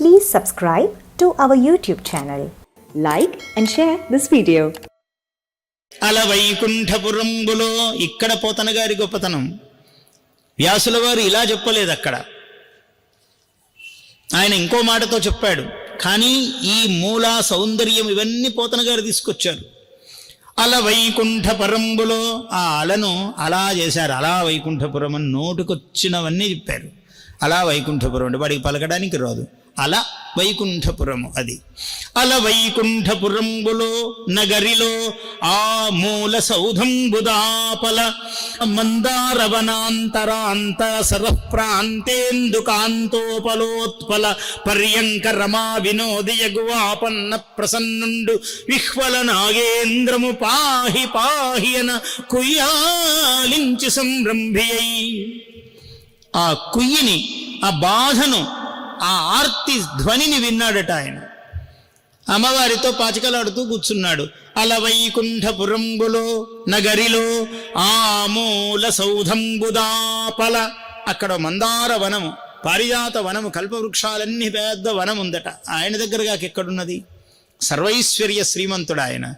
Please subscribe to our YouTube channel. Like and share this video. అల వైకుంఠపురంబులో ఇక్కడ పోతన గారి గొప్పతనం. వ్యాసుల వారు ఇలా చెప్పలేదు అక్కడ ఆయన ఇంకో మాటతో చెప్పాడు కానీ ఈ మూల సౌందర్యం ఇవన్నీ పోతన గారు తీసుకొచ్చారు. అల వైకుంఠపురంబులో ఆ అలను అలా చేశారు. అలా వైకుంఠపురం అని నోటుకొచ్చినవన్నీ చెప్పారు. అలా వైకుంఠపురం అంటే వాడికి పలకడానికి రాదు. అల వైకుంఠపురము అది. అల వైకుంఠపురంబులో నగరిలో ఆ మూల సౌధంబుదాపల మందారవనాంతరాంత సరప్రాంతేందుకాంతోపలోత్పల పర్యంక రమా వినోదయగువాపన్న ప్రసన్నుండు విహ్వల నాగేంద్రము పాహి పాహి అన కుయ్యాలించి సంరంభియై ఆ కుయ్యిని ఆ బాధను ఆ ఆర్తి ధ్వనిని విన్నాడట ఆయన. అమ్మవారితో పాచికలాడుతూ కూర్చున్నాడు. అల వైకుంఠపురంబులో నగరిలో ఆమూల సౌధంబుదాపల అక్కడ మందార వనము పారిజాత వనము కల్పవృక్షాలన్నీ పెద్ద వనం ఉందట ఆయన దగ్గరగా ఎక్కడున్నది? సర్వైశ్వర్య శ్రీమంతుడు ఆయన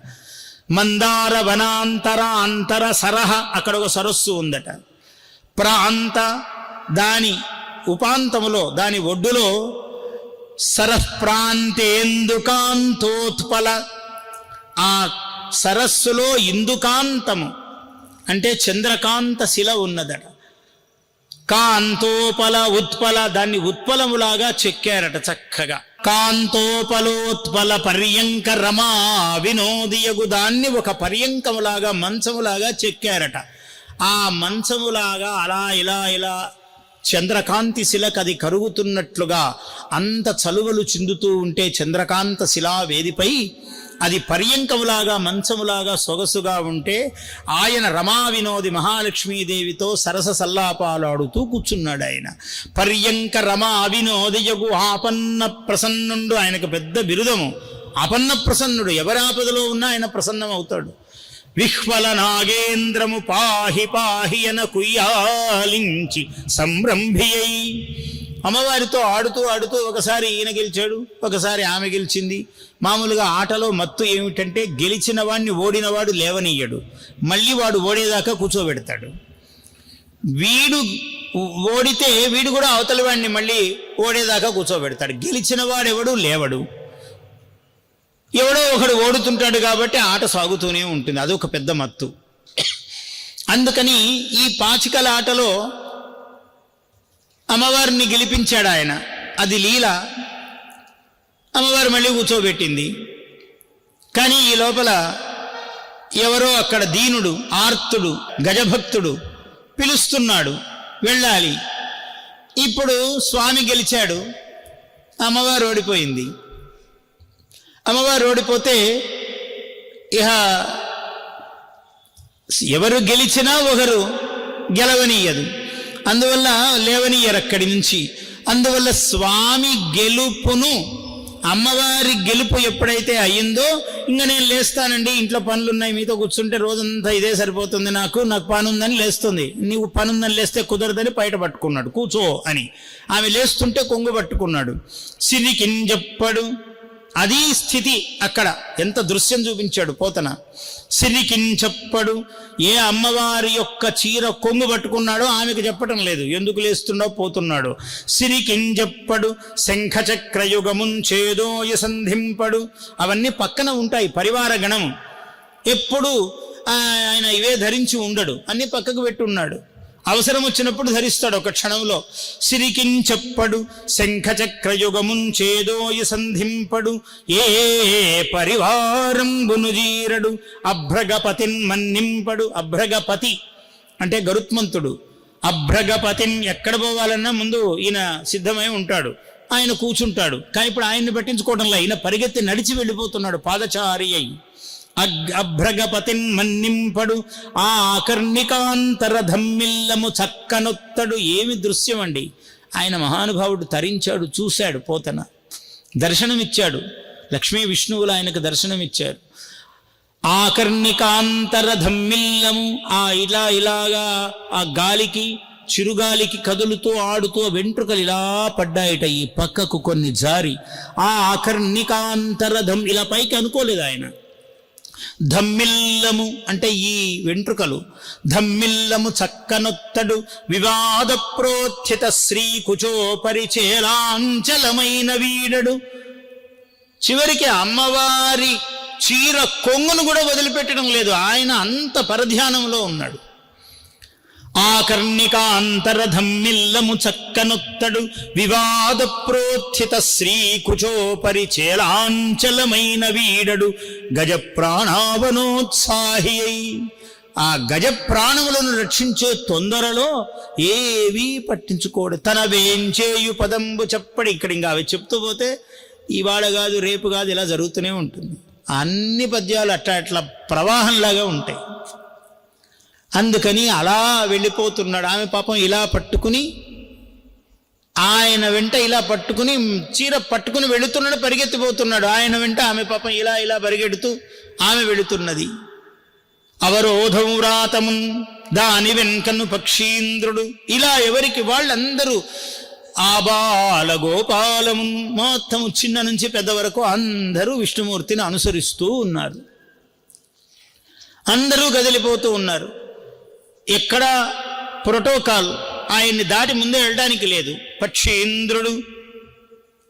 మందార వనాంతర అంతర సరహ అక్కడ ఒక సరస్సు ఉందట. ప్రాంత దాని ఉపాంతములో దాని ఒడ్డులో సరఃప్రాంతేందుకాంతోత్పల ఆ సరస్సులో ఇందుకాంతము అంటే చంద్రకాంత శిల ఉన్నదట. కాంతోపల ఉత్పల దాన్ని ఉత్పలములాగా చెక్కారట చక్కగా. కాంతోపలోత్పల పర్యంక రమా వినోదియగు దాన్ని ఒక పర్యంకములాగా మంచములాగా చెక్కారట. ఆ మంచములాగా అలా ఇలా ఇలా చంద్రకాంతి శిలకు అది కరుగుతున్నట్లుగా అంత చలువలు చిందుతూ ఉంటే చంద్రకాంత శిలా వేదిపై అది పర్యంకములాగా మంచములాగా సొగసుగా ఉంటే ఆయన రమా వినోది మహాలక్ష్మీదేవితో సరస సల్లాపాలాడుతూ కూర్చున్నాడు ఆయన. పర్యంక రమా వినోదయగు ఆపన్న ప్రసన్నుండు ఆయనకు పెద్ద బిరుదము. అపన్న ప్రసన్నుడు ఎవరి ఆపదలో ఉన్నా ఆయన ప్రసన్నం అవుతాడు విహ్వల నాగేంద్రము పాహి పాహి అన కుయ్యాలించి సంరంభియై అమ్మవారితో ఆడుతూ ఆడుతూ ఒకసారి ఈయన గెలిచాడు ఒకసారి ఆమె గెలిచింది. మామూలుగా ఆటలో మత్తు ఏమిటంటే గెలిచిన వాడిని ఓడినవాడు లేవనీయడు మళ్ళీ వాడు ఓడేదాకా కూర్చోబెడతాడు. వీడు ఓడితే వీడు కూడా అవతలి వాడిని మళ్ళీ ఓడేదాకా కూర్చోబెడతాడు గెలిచిన వాడెవడు లేవడు. ఎవడో ఒకడు ఓడుతుంటాడు కాబట్టి ఆట సాగుతూనే ఉంటుంది. అదొక పెద్ద మత్తు. అందుకని ఈ పాచికల ఆటలో అమ్మవారిని గెలిపించాడు ఆయన. అది లీల. అమ్మవారు మళ్ళీ కూర్చోబెట్టింది. కానీ ఈ లోపల ఎవరో అక్కడ దీనుడు ఆర్తుడు గజభక్తుడు పిలుస్తున్నాడు. వెళ్ళాలి. ఇప్పుడు స్వామి గెలిచాడు. అమ్మవారు ఓడిపోయింది. అమ్మవారు ఓడిపోతే ఇహ ఎవరు గెలిచినా ఒకరు గెలవనీయదు. అందువల్ల లేవనీయరు అక్కడి నుంచి. అందువల్ల స్వామి గెలుపును అమ్మవారి గెలుపు ఎప్పుడైతే అయ్యిందో ఇంకా నేను లేస్తానండి ఇంట్లో పనులు ఉన్నాయి మీతో కూర్చుంటే రోజంతా ఇదే సరిపోతుంది నాకు నాకు పని ఉందని లేస్తుంది. నీవు పని ఉందని లేస్తే కుదరదని బయట పట్టుకున్నాడు కూర్చో అని. ఆమె లేస్తుంటే కొంగు పట్టుకున్నాడు. సిరికింజప్పడు అది స్థితి అక్కడ. ఎంత దృశ్యం చూపించాడు పోతన. సిరికించప్పడు ఏ అమ్మవారి యొక్క చీర కొంగు పట్టుకున్నాడో ఆమెకు చెప్పటం లేదు. ఎందుకు లేస్తుండో పోతున్నాడు. సిరికింజప్పడు శంఖచక్రయుగమున్ చేదోయ సంధింపడు అవన్నీ పక్కన ఉంటాయి. పరివార గణం ఎప్పుడు ఆయన ఇవే ధరించి ఉండడు. అన్ని పక్కకు పెట్టి ఉన్నాడు. అవసరం వచ్చినప్పుడు ధరిస్తాడు ఒక క్షణంలో. సిరికించప్పడు శంఖచక్రయుగమున్ చేదోయి సంధింపడు ఏ పరివారం జీరడు అభ్రగపతిన్ మన్నింపడు. అభ్రగపతి అంటే గరుత్మంతుడు. అభ్రగపతిన్ ఎక్కడ పోవాలన్నా ముందు ఈయన సిద్ధమై ఉంటాడు. ఆయన కూర్చుంటాడు కానీ ఇప్పుడు ఆయన్ని పట్టించుకోవడంలో ఈయన పరిగెత్తి నడిచి వెళ్ళిపోతున్నాడు. పాదచారి అయి. అగ్ అభ్రగపతిన్ మన్నింపడు ఆ ఆకర్ణికాంతర ధమ్మిల్లము చక్కనొత్తడు. ఏమి దృశ్యం అండి ఆయన మహానుభావుడు తరించాడు చూశాడు పోతన. దర్శనమిచ్చాడు. లక్ష్మీ విష్ణువులు ఆయనకు దర్శనమిచ్చారు. ఆకర్ణికాంతర ధమ్మిల్లము ఆ ఇలా ఇలాగా ఆ గాలికి చిరుగాలికి కదులుతూ ఆడుతూ వెంట్రుకలు ఇలా పడ్డాయిట ఈ పక్కకు కొన్ని జారి. ఆ ఆకర్ణికాంతరధం ఇలా పైకి అనుకోలేదు ఆయన. ధమ్మిల్లము అంటే ఈ వెంట్రుకలు. ధమ్మిల్లము చక్కనొత్తడు వివాద ప్రోత్థిత శ్రీ కుచోపరిచేలాంచలమైన వీడడు చివరికి అమ్మవారి చీర కొంగును కూడా వదిలిపెట్టడం లేదు. ఆయన అంత పరధ్యానంలో ఉన్నాడు. ఆకర్ణికాంతరధమ్మిల్లము చక్కనొత్తడు వివాద ప్రోత్థిత శ్రీ కుచోపరిచేలాంచలమైన వీడడు గజ ప్రాణావనోత్సాహి అయి ఆ గజ ప్రాణములను రక్షించే తొందరలో ఏవీ పట్టించుకోడు. తన వేంచేయు పదంబు చెప్పడి. ఇక్కడ ఇంకా అవి చెప్తూ పోతే ఇవాళ కాదు రేపు కాదు ఇలా జరుగుతూనే ఉంటుంది. అన్ని పద్యాలు అట్లా అట్లా ప్రవాహంలాగా ఉంటాయి. అందుకని అలా వెళ్ళిపోతున్నాడు. ఆమె పాపం ఇలా పట్టుకుని ఆయన వెంట ఇలా పట్టుకుని చీర పట్టుకుని వెళుతున్నాడు పరిగెత్తిపోతున్నాడు. ఆయన వెంట ఆమె పాపం ఇలా ఇలా పరిగెడుతూ ఆమె వెళుతున్నది. అవరోధము దాని వెంకను పక్షీంద్రుడు. ఇలా ఎవరికి వాళ్ళందరూ ఆబాల గోపాలము మొత్తము చిన్న నుంచి పెద్ద వరకు అందరూ విష్ణుమూర్తిని అనుసరిస్తూ ఉన్నారు. అందరూ కదిలిపోతూ ఉన్నారు. ఎక్కడ ప్రోటోకాల్ ఆయన్ని దాటి ముందే వెళ్ళడానికి లేదు. పక్షేంద్రుడు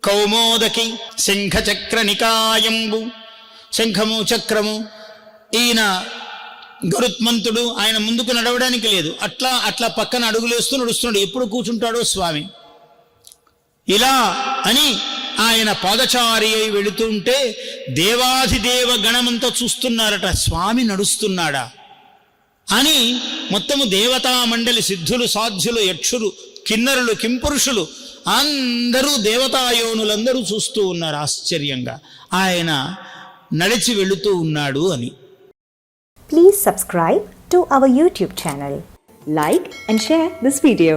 కౌమోదకి శంఖచక్ర నికాయంబు శంఖము చక్రము ఈయన గరుత్మంతుడు ఆయన ముందుకు నడవడానికి లేదు. అట్లా అట్లా పక్కన అడుగులేస్తూ నడుస్తున్నాడు. ఎప్పుడు కూర్చుంటాడో స్వామి. ఇలా అని ఆయన పాదచారి అయి వెళుతుంటే దేవాధిదేవ గణమంతా చూస్తున్నారట. స్వామి నడుస్తున్నాడా? అని మొత్తము దేవతా మండలి సిద్ధులు సాధ్యులు యక్షులు కిన్నరులు కింపురుషులు అందరూ దేవతాయోనులందరూ చూస్తూ ఉన్నారు ఆశ్చర్యంగా. ఆయన నడిచి వెళుతూ ఉన్నాడు అని. Please subscribe to our YouTube channel like and share this video